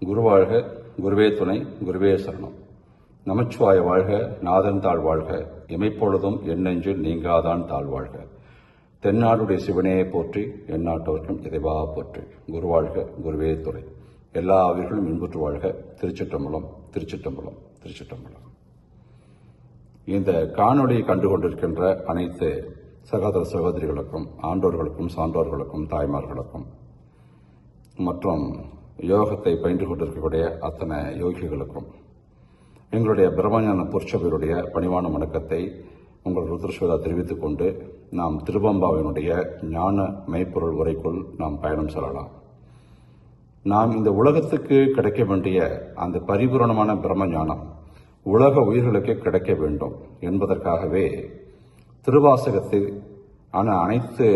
குருவாழ்க குருவே துணை குருவே சரணம். நமச்சிவாய வாழ்க நாதன் தாழ் வாழ்க. இமைப்பொழுதும் எண்ணெஞ்சில் நீங்காதான் தாழ் வாழ்க. தென்னாடுடைய சிவனையை போற்றி எந்நாட்டோர்க்கும் இறைவா போற்றி. குருவாழ்க குருவே துறை எல்லா உயிர்களும் இன்புற்று வாழ்க. திருச்சிட்டம்பலம் திருச்சிட்டம்பலம் திருச்சிட்டம்பலம் இந்த காணொளியை கண்டு கொண்டிருக்கின்ற அனைத்து சகோதர சகோதரிகளுக்கும் ஆண்டோர்களுக்கும் சான்றோர்களுக்கும் தாய்மார்களுக்கும் மற்றும் யோகத்தை பயின்று கொண்டிருக்கக்கூடிய அத்தனை யோகிகளுக்கும் எங்களுடைய பிரம்மஞான புருஷபருடைய பணிவான வணக்கத்தை உங்கள் ருத்ரஸ்வதா தெரிவித்துக் கொண்டு நாம் திருவம்பாவினுடைய ஞான மெய்ப்பொருள் உரைக்குள் நாம் பயணம் செல்லலாம். நாம் இந்த உலகத்துக்கு கிடைக்க வேண்டிய அந்த பரிபூரணமான பிரம்ம ஞானம் உலக உயிர்களுக்கு கிடைக்க வேண்டும் என்பதற்காகவே திருவாசகத்தில் ஆன அனைத்து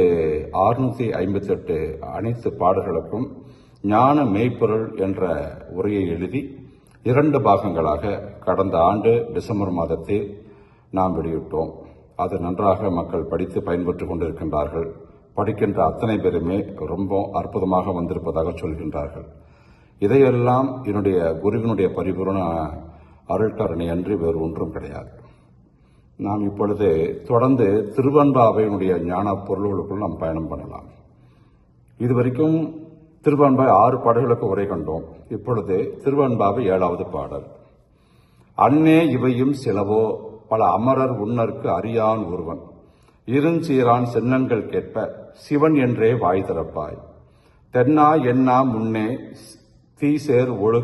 ஆறுநூற்றி ஐம்பத்தி எட்டு அனைத்து பாடல்களுக்கும் ஞான மெய்ப்பொருள் என்ற உரையை எழுதி இரண்டு பாகங்களாக கடந்த ஆண்டு டிசம்பர் மாதத்தில் நாம் வெளியிட்டோம். அது நன்றாக மக்கள் படித்து பயன்பெற்றுக் கொண்டிருக்கின்றார்கள். படிக்கின்ற அத்தனை பேருமே ரொம்ப அற்புதமாக வந்திருப்பதாக சொல்கின்றார்கள். இதையெல்லாம் என்னுடைய குருவினுடைய பரிபூரண அருள்கரணை அன்றி வேறு ஒன்றும் கிடையாது. நாம் இப்பொழுது தொடர்ந்து திருவன்பாவையினுடைய ஞான பொருள்களுக்குள் நாம் பயணம் பண்ணலாம். இதுவரைக்கும் திருவன்பாய் ஆறு பாடல்களுக்கு உரை கண்டோம். இப்பொழுது திருவன்பாவை ஏழாவது பாடல். அன்னே இவையும் சிலவோ பல அமரர் உன்னர்க்கு அறியான் ஒருவன். இருஞ்சீரான் சின்னங்கள் கேட்ப சிவன் என்றே வாய் திறப்பாய். தென்னா என்னா முன்னே தீசேர் ஒழு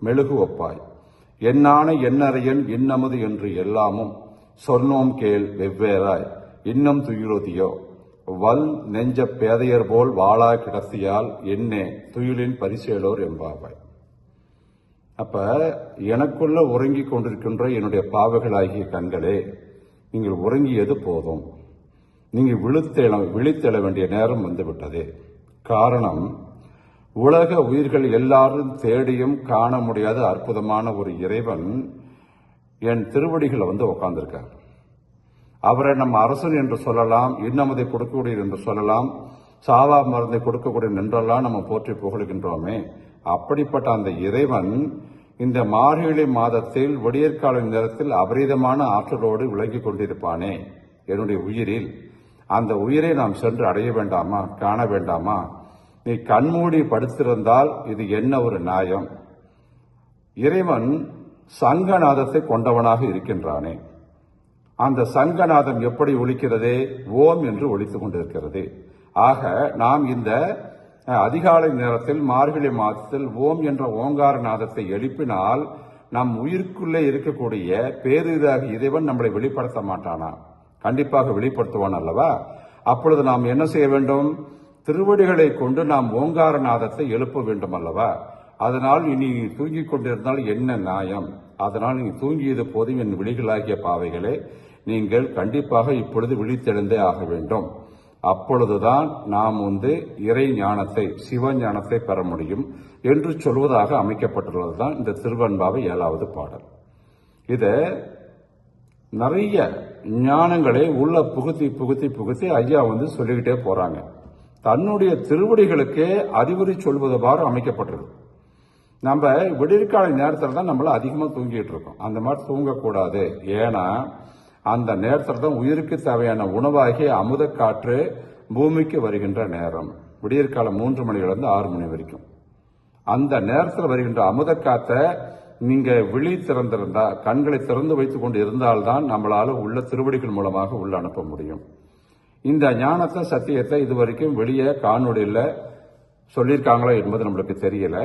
மெழுகு ஒப்பாய். என்னான எண்ணறையன் இன்னமது என்று எல்லாமும் சொன்னோம் கேள் வெவ்வேறாய். இன்னும் துயிலுதியோ வல் நெஞ்ச பேதையர் போல் வாழா கிடத்தியால் என்னே துயிலின் பரிசேலோர் என்பாவாய். அப்ப எனக்குள்ள உறங்கிக் கொண்டிருக்கின்ற என்னுடைய பாவைகளாகிய கண்களே நீங்கள் உறங்கியது போதும். நீங்கள் விழுத்தெழ விழித்தெழ வேண்டிய நேரம் வந்துவிட்டது. காரணம் உலக உயிர்கள் எல்லாரும் தேடியும் காண முடியாத அற்புதமான ஒரு இறைவன் என் திருவடிகளை வந்து உட்கார்ந்திருக்கார் அவரை நம்ம அரசன் என்று சொல்லலாம் இன்னமதை கொடுக்கக்கூடியது என்று சொல்லலாம் சாவா மருந்தை கொடுக்கக்கூடிய நின்றெல்லாம் நம்ம போற்றி புகழுகின்றோமே. அப்படிப்பட்ட அந்த இறைவன் இந்த மார்கழி மாதத்தில் விடியற்கால நேரத்தில் அபரிதமான ஆற்றலோடு விளங்கிக் கொண்டிருப்பானே என்னுடைய உயிரில். அந்த உயிரை நாம் சென்று அடைய வேண்டாமா காண வேண்டாமா? நீ கண்மூடி படுத்திருந்தால் இது என்ன ஒரு நியாயம்? இறைவன் சங்கநாதத்தை கொண்டவனாக இருக்கின்றானே. அந்த சங்கநாதம் எப்படி ஒழிக்கிறது ஓம் என்று ஒலித்துக் கொண்டிருக்கிறது. ஆக நாம் இந்த அதிகாலை நேரத்தில் மார்கழி மாதத்தில் ஓம் என்ற ஓங்கார நாதத்தை எழுப்பினால் நம் உயிருக்குள்ளே இருக்கக்கூடிய பேரிதாக இறைவன் நம்மளை வெளிப்படுத்த மாட்டானா? கண்டிப்பாக வெளிப்படுத்துவான் அல்லவா? அப்பொழுது நாம் என்ன செய்ய வேண்டும்? திருவடிகளை கொண்டு நாம் ஓங்கார நாதத்தை எழுப்ப வேண்டும் அல்லவா? அதனால் இனி தூங்கிக் கொண்டிருந்தால் என்ன நியாயம்? அதனால் நீ தூங்கியது போதும் என் விழிகளாகிய பாவைகளே நீங்கள் கண்டிப்பாக இப்பொழுது விழித்தெழுந்தே ஆக வேண்டும். அப்பொழுதுதான் நாம் வந்து இறை ஞானத்தை சிவ ஞானத்தை பெற முடியும் என்று சொல்வதாக அமைக்கப்பட்டுள்ளது தான் இந்த திருவன்பாவை ஏழாவது பாடல். இதை நிறைய ஞானங்களை உள்ள புகுத்தி புகுத்தி புகுத்தி ஐயா வந்து சொல்லிக்கிட்டே போறாங்க. தன்னுடைய திருவடிகளுக்கே அறிவுரை சொல்வதுவாறு அமைக்கப்பட்டிருக்கு நம்ம விடியற்கால நேரத்தில் தான் நம்மள அதிகமாக தூங்கிட்டு இருக்கோம். அந்த மாதிரி தூங்கக்கூடாது. ஏன்னா அந்த நேரத்தில் தான் உயிருக்கு தேவையான உணவாகி அமுத காற்று பூமிக்கு வருகின்ற நேரம். விடியற்காலம் மூன்று மணிலிருந்து ஆறு மணி வரைக்கும். அந்த நேரத்தில் வருகின்ற அமுத நீங்கள் நீங்க விழி திறந்திருந்தா கண்களை திறந்து வைத்துக் கொண்டு இருந்தால்தான் நம்மளால் உள்ள திருவடிகள் மூலமாக உள்ள அனுப்ப முடியும். இந்த ஞானத்தை சத்தியத்தை இதுவரைக்கும் வெளியே காணொளியில் சொல்லியிருக்காங்களா என்பது நம்மளுக்கு தெரியல.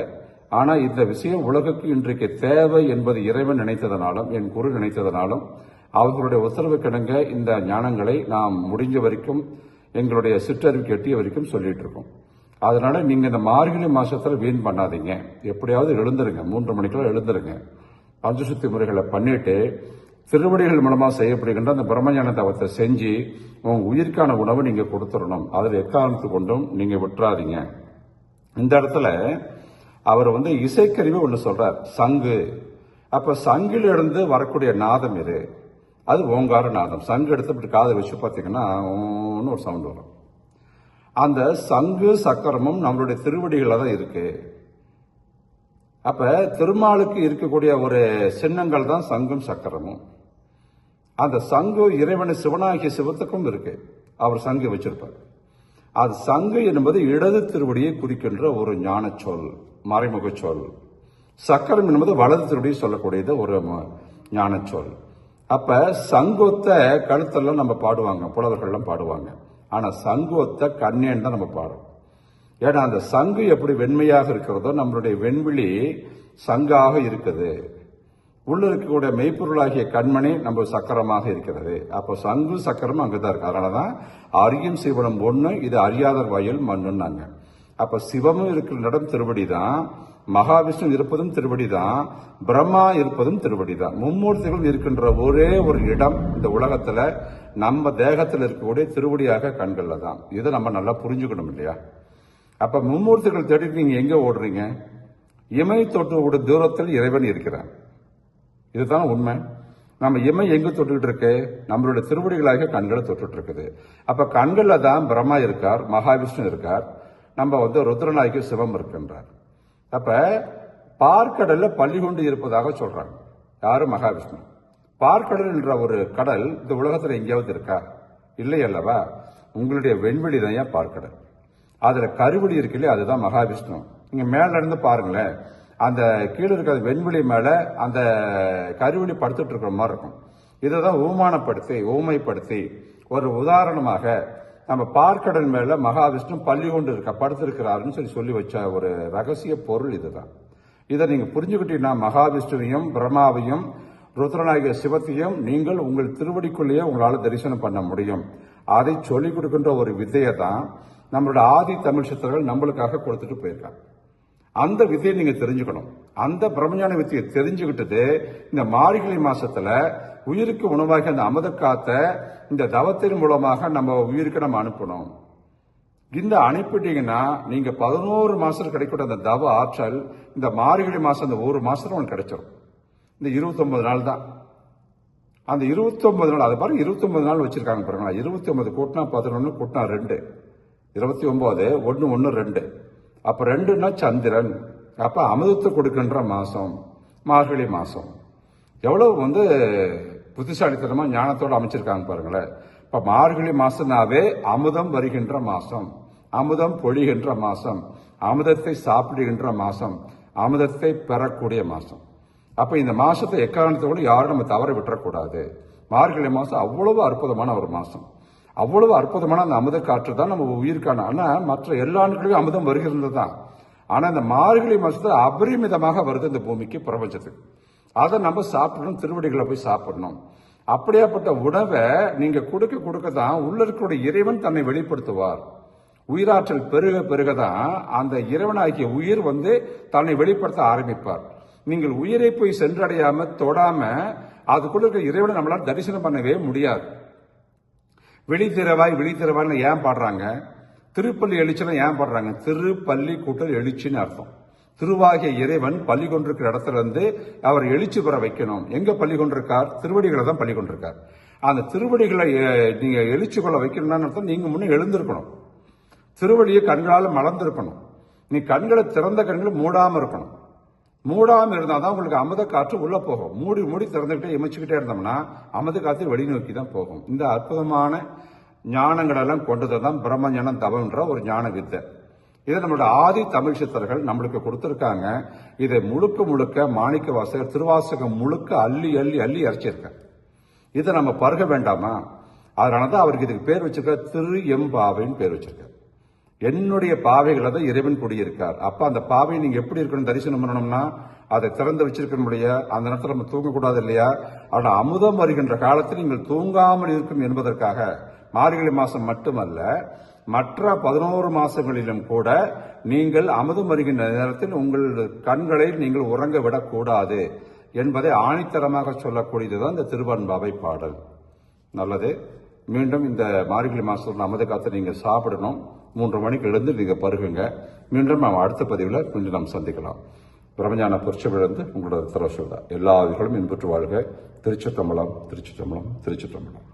ஆனால் இந்த விஷயம் உலகுக்கு இன்றைக்கு தேவை என்பது இறைவன் நினைத்ததனாலும் என் குரு நினைத்ததனாலும் அவர்களுடைய உத்தரவு கிடங்க இந்த ஞானங்களை நாம் முடிஞ்ச வரைக்கும் எங்களுடைய சிற்றறிவுக்கு எட்டிய வரைக்கும் சொல்லிட்டு இருக்கோம். அதனால நீங்க இந்த மார்கழி மாசத்துல வீண் பண்ணாதீங்க. எப்படியாவது எழுந்துருங்க. மூன்று மணிக்கெல்லாம் எழுந்துருங்க. பஞ்சசுத்தி முறைகளை பண்ணிட்டு திருவடிகள் மூலமா செய்யப்படுகின்ற அந்த பிரம்மஞான தவத்தை செஞ்சு உங்க உயிருக்கான உணவை நீங்க கொடுத்துடணும். அதில் எக்காரணத்து கொண்டும் நீங்க விட்டுறாதீங்க. இந்த இடத்துல அவர் வந்து இசைக்கருவி ஒன்று சொல்றார். சங்கு. அப்ப சங்கில் இருந்து வரக்கூடிய நாதம் இது. அது ஓங்கார நாதம் சங்கு எடுத்து இப்படி காதை வச்சு பார்த்தீங்கன்னா ஒன்று ஒரு சவுண்ட் வரும். அந்த சங்கு சக்கரமும் நம்மளுடைய திருவடிகளில் தான் இருக்கு. அப்போ திருமாலுக்கு இருக்கக்கூடிய ஒரு சின்னங்கள் தான் சங்கும் சக்கரமும். அந்த சங்கு இறைவனை சிவனாகிய சிவத்துக்கும் இருக்கு. அவர் சங்கு வச்சிருப்பார். அது சங்கு என்பது இடது திருவடியை குறிக்கின்ற ஒரு ஞான சொல் மறைமுக சொல். சக்கரம் என்பது வலது திருவடியை சொல்லக்கூடியது ஒரு ஞான சொல் அப்ப சங்கொத்த கழுத்தெல்லாம் நம்ம பாடுவாங்க புலவர்கள்லாம் பாடுவாங்க. ஆனா சங்கொத்த கண்ணேன்னு தான் நம்ம பாடுறோம். ஏன்னா அந்த சங்கு எப்படி வெண்மையாக இருக்கிறதோ நம்மளுடைய வெண்விழி சங்காக இருக்குது. உள்ள இருக்கக்கூடிய மெய்ப்பொருளாகிய கண்மணி நம்ம சக்கரமாக இருக்கிறது. அப்போ சங்கு சக்கரம் அங்கதான் இருக்கு. அதனாலதான் அரியும் சிவனம் ஒன்று இது அறியாதர் வயல் மண்ணுன்னாங்க. அப்போ சிவமும் இருக்கிற இடம் திருவடி தான் மகாவிஷ்ணு இருப்பதும் திருவடி தான் பிரம்மா இருப்பதும் திருவடி தான் மும்மூர்த்திகளும் இருக்கின்ற ஒரே ஒரு இடம் இந்த உலகத்துல நம்ம தேகத்தில் இருக்கக்கூடிய திருவடியாக கண்கள்ல தான். இதை நம்ம நல்லா புரிஞ்சுக்கணும் இல்லையா? அப்ப மும்மூர்த்திகள் தேடிட்டு நீங்க எங்க ஓடுறீங்க? இமை தொட்டு தூரத்தில் இறைவன் இருக்கிறான். இதுதான் உண்மை. நம்ம இமை எங்க தொட்டுக்கிட்டு இருக்கு? நம்மளுடைய திருவடிகளாக கண்களை தொட்டுட்டு இருக்குது. அப்ப கண்களில் தான் பிரம்மா இருக்கார் மகாவிஷ்ணு இருக்கார். நம்ம வந்து ருத்ரநாயகி சிவம் இருக்கின்றார். அப்ப பார்க்கடல்ல பள்ளி கொண்டு இருப்பதாக சொல்றாங்க. யாரு? மகாவிஷ்ணு. பார்க்கடல் என்ற ஒரு கடல் இந்த உலகத்துல எங்கேயாவது இருக்கா? இல்லை அல்லவா? உங்களுடைய வெண்வெளி தான் ஏன் பார்க்கடல்? அதுல கருவெளி இருக்கு இல்லையா? அதுதான் மகாவிஷ்ணு. நீங்க மேல இருந்து பாருங்களேன். அந்த கீழே இருக்கிற வெண்வெளி மேல அந்த கருவெளி படுத்துட்டு இருக்கிற மாதிரி இருக்கும். இதை தான் ஊமானப்படுத்தி ஊமைப்படுத்தி ஒரு உதாரணமாக நம்ம பார்க்கடல் மேல மகாவிஷ்ணு பள்ளி கொண்டு இருக்க படுத்திருக்கிறாருன்னு சொல்லி சொல்லி வச்ச ஒரு ரகசிய பொருள் இதுதான். இதை நீங்க புரிஞ்சுக்கிட்டீங்கன்னா மகாவிஷ்ணுவையும் பிரம்மாவையும் ருத்ரநாயக சிவத்தையும் நீங்கள் உங்கள் திருவடிக்குள்ளேயே உங்களால் தரிசனம் பண்ண முடியும். அதை சொல்லிக் கொடுக்கின்ற ஒரு வித்தையை தான் நம்மளோட ஆதி தமிழ் சித்தர்கள் நம்மளுக்காக கொடுத்துட்டு போயிருக்காங்க. அந்த வித்தையை நீங்க தெரிஞ்சுக்கணும். அந்த பிரம்மஞான வித்தையை தெரிஞ்சுக்கிட்டது இந்த மார்கழி மாசத்துல உயிருக்கு உணவாகி அந்த அமுத காத்த இந்த தவத்தின் மூலமாக நம்ம உயிருக்கு நம்ம அனுப்பணும். இந்த அனுப்பிட்டீங்கன்னா நீங்க பதினோரு மாசம் கிடைக்கூட அந்த தவ ஆற்றல் இந்த மார்கழி மாசம் அந்த ஒரு மாசத்துல உங்களுக்கு கிடைச்சிடும் இந்த 29 நாள் தான். அந்த 29 நாள் அதை பாருங்க 29 நாள் வச்சிருக்காங்க பாருங்களா 29 கூட்டினா பதினொன்று கூட்டினா ரெண்டு. இருபத்தி ஒன்பது ஒன்று ஒன்று ரெண்டு. அப்போ ரெண்டுன்னா சந்திரன். அப்போ அமிர்தத்தை கொடுக்கின்ற மாதம் மார்கழி மாதம் எவ்வளோ வந்து புத்திசாலித்தனமாக ஞானத்தோட அமைச்சிருக்காங்க பாருங்களேன். இப்போ மார்கழி மாதம்னாவே அமுதம் வருகின்ற மாதம் அமுதம் பொழிகின்ற மாதம் அமுதத்தை சாப்பிடுகின்ற மாதம் அமுதத்தை பெறக்கூடிய மாதம் அப்போ இந்த மாதத்தை எக்காரணத்தோடு யாரும் நம்ம தவற விட்டுறக்கூடாது. மார்கழி மாதம் அவ்வளவு அற்புதமான ஒரு மாதம் அவ்வளவு அற்புதமான அந்த அமுத காற்று தான் நம்ம உயிருக்கான. ஆனால் மற்ற எல்லா நாட்களிலும் அமுதம் வருகிறது தான் ஆனால் இந்த மார்கழி மாதத்தில் அபரிமிதமாக வருது இந்த பூமிக்கு பிரபஞ்சத்துக்கு அதை நம்ம சாப்பிடணும் திருவடிகளை போய் சாப்பிடணும். அப்படியாப்பட்ட உணவை நீங்கள் கொடுக்க கொடுக்க தான் உள்ள இருக்கக்கூடிய இறைவன் தன்னை வெளிப்படுத்துவார். உயிராற்றல் பெருக பெருக தான் அந்த இறைவனாகிய உயிர் வந்து தன்னை வெளிப்படுத்த ஆரம்பிப்பார். நீங்கள் உயிரை போய் சென்றடையாம தொடாம அதுக்குள்ள இருக்கிற இறைவனை நம்மளால் தரிசனம் பண்ணவே முடியாது. வெளித்திறவாய் வெளித்திறவான்னு ஏன் பாடுறாங்க? திருப்பள்ளி எழுச்சினா ஏன் பாடுறாங்க? திருப்பள்ளி கூட்டல் எழுச்சின்னு அர்த்தம். திருவாகிய இறைவன் பள்ளி கொண்டிருக்கிற இடத்துல இருந்து அவர் எழுச்சி பெற வைக்கணும். எங்க பள்ளி கொண்டிருக்கார்? திருவடிகளை தான் பள்ளி கொண்டிருக்கார். அந்த திருவடிகளை நீங்க எழுச்சி கொள்ள வைக்கணும்னு அர்த்தம். நீங்க முன்னே எழுந்திருக்கணும். திருவடியை கண்களால் மலர்ந்திருக்கணும். நீ கண்களை திறந்த கண்களை மூடாம இருக்கணும். மூடாமல் இருந்தால் தான் உங்களுக்கு அமுத காற்று உள்ளே போகும். மூடி மூடி திறந்துக்கிட்டே இமைச்சிக்கிட்டே இருந்தோம்னா அமுத காற்று வெளிநோக்கி தான் போகும். இந்த அற்புதமான ஞானங்களெல்லாம் கொண்டது தான் பிரம்ம ஞானம் தவம்ன்ற ஒரு ஞான வித்தை. இதை நம்மளோட ஆதி தமிழ் சித்தர்கள் நம்மளுக்கு கொடுத்துருக்காங்க. இதை முழுக்க முழுக்க மாணிக்க வாசகர் திருவாசகம் முழுக்க அள்ளி அள்ளி அள்ளி இறைச்சிருக்காங்க இதை நம்ம பருக வேண்டாமா? அதனால தான் அவருக்கு இதுக்கு பேர் வச்சிருக்க திரு எம்பாவைன்னு பேர் வச்சிருக்காரு. என்னுடைய பாவைகளை தான் இறைவன் குடியிருக்கார். அப்ப அந்த பாவை நீங்க எப்படி இருக்கணும் தரிசனம் பண்ணணும்னா அதை திறந்து வச்சிருக்கணுடைய அந்த நேரத்தில் நம்ம தூங்கக்கூடாது இல்லையா? ஆனால் அமுதம் வருகின்ற காலத்தில் நீங்கள் தூங்காமல் இருக்கும் என்பதற்காக மார்கழி மாதம் மட்டுமல்ல மற்ற பதினோரு மாதங்களிலும் கூட நீங்கள் அமுதம் வருகின்ற நேரத்தில் உங்கள் கண்களை நீங்கள் உறங்க விடக்கூடாது என்பதை ஆணித்தரமாக சொல்லக்கூடியதுதான் இந்த திருவன்பாவை பாடல். நல்லது. மீண்டும் இந்த மார்கழி மாதம் அமுத காத்து நீங்கள் சாப்பிடணும். மூன்று மணிக்கு எழுந்து நீங்கள் பருகுங்க. மீண்டும் நாம் அடுத்த பதிவில் மீண்டும் நாம் சந்திக்கலாம். பிரம்மஞான பொற்சவிழந்து உங்களோட திரசோதா எல்லா விகளும் இன்புற்று வாழ்க. திருச்சிற்றம்பலம் திருச்சிற்றம்பலம் திருச்சிற்றம்பலம்.